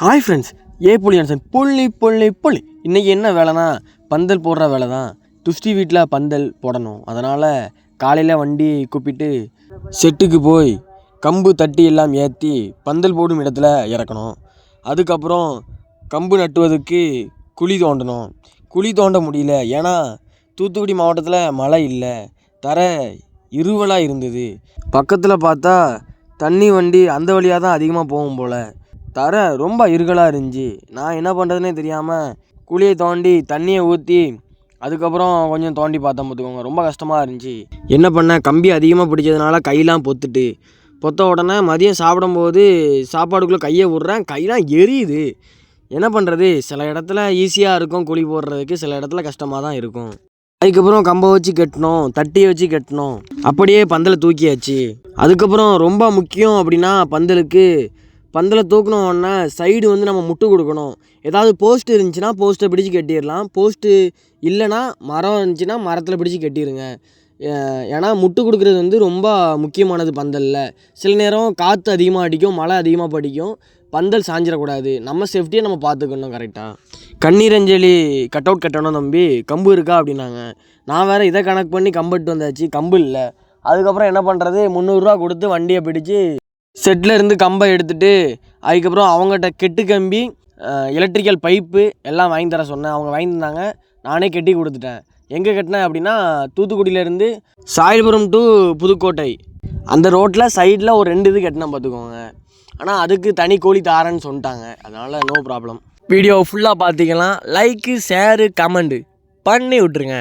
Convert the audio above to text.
Hi friends ஏ புலியன்சன் புள்ளி புள்ளி புள்ளி. இன்றைக்கி என்ன வேலைனா பந்தல் போடுற வேலை தான் துஷ்டி வீட்டில் பந்தல் போடணும். அதனால் காலையில் வண்டி கூப்பிட்டு செட்டுக்கு போய் கம்பு தட்டி எல்லாம் ஏற்றி பந்தல் போடும் இடத்துல இறக்கணும். அதுக்கப்புறம் கம்பு நட்டுவதற்கு குழி தோண்டணும். குழி தோண்ட முடியல. ஏன்னா தூத்துக்குடி மாவட்டத்தில் மழை இல்லை. தர இருவலாக இருந்தது. பக்கத்தில் பார்த்தா தண்ணி வண்டி அந்த வழியாக தான் அதிகமாக போகும் போல். தர ரொம்ப இருகலாக இருந்துச்சு. நான் என்ன பண்ணுறதுனே தெரியாமல் குழியை தோண்டி தண்ணியை ஊற்றி அதுக்கப்புறம் கொஞ்சம் தோண்டி பார்த்தேன் பார்த்துக்கோங்க. ரொம்ப கஷ்டமாக இருந்துச்சு. என்ன பண்ணேன் கம்பி அதிகமாக பிடிச்சதுனால கையெல்லாம் பொத்துட்டு. பொத்த உடனே மதியம் சாப்பிடும்போது சாப்பாடுக்குள்ளே கையை விட்றேன். கையெலாம் எரியுது. என்ன பண்ணுறது சில இடத்துல ஈஸியாக இருக்கும் குழி போடுறதுக்கு. சில இடத்துல கஷ்டமாக தான் இருக்கும். அதுக்கப்புறம் கம்பை வச்சு கட்டணும் தட்டியை வச்சு கட்டணும் அப்படியே பந்தலை தூக்கியாச்சு. அதுக்கப்புறம் ரொம்ப முக்கியம் அப்படின்னா பந்தலுக்கு பந்தலை தூக்கின சைடு வந்து நம்ம முட்டு கொடுக்கணும். ஏதாவது போஸ்ட் இருந்துச்சுன்னா போஸ்ட்டை பிடிச்சு கட்டிடலாம். போஸ்ட்டு இல்லைன்னா மரம் இருந்துச்சுன்னா மரத்தில் பிடிச்சு கட்டிடுங்க ஏன்னா முட்டு கொடுக்குறது வந்து ரொம்ப முக்கியமானது பந்தலில். சில நேரம் காற்று அதிகமாக அடிக்கும் மழை அதிகமாக படிக்கும். பந்தல் சாஞ்சிடக்கூடாது. நம்ம சேஃப்டியை நம்ம பார்த்துக்கணும் கரெக்டாக கண்ணீரஞ்சலி கட் அவுட் கட்டணும் தம்பி. கம்பு இருக்கா அப்படின்னாங்க. நான் வேறு இதை கணக்கு பண்ணி கம்பெட்டு வந்தாச்சு. கம்பு இல்லை. அதுக்கப்புறம் என்ன பண்ணுறது முந்நூறுரூவா கொடுத்து வண்டியை பிடிச்சு செட்டில் இருந்து கம்பை எடுத்துட்டு அதுக்கப்புறம் அவங்ககிட்ட கெட்டு கம்பி எலக்ட்ரிக்கல் பைப்பு எல்லாம் வாங்கி தர சொன்னேன். அவங்க வாங்கி தந்தாங்க. நானே கட்டி கொடுத்துட்டேன். எங்கே கட்டினேன் அப்படின்னா தூத்துக்குடியிலேருந்து சாயல்புரம் டு புதுக்கோட்டை. அந்த ரோட்டில் சைடில் ஒரு ரெண்டு இது கட்டினேன் பார்த்துக்கோங்க. ஆனால் அதுக்கு தனி கூலி தாரேன்னு சொல்லிட்டாங்க. அதனால் நோ ப்ராப்ளம் வீடியோ ஃபுல்லாக பார்த்தீங்கன்னா லைக்கு ஷேரு கமெண்டு பண்ணி விட்ருங்க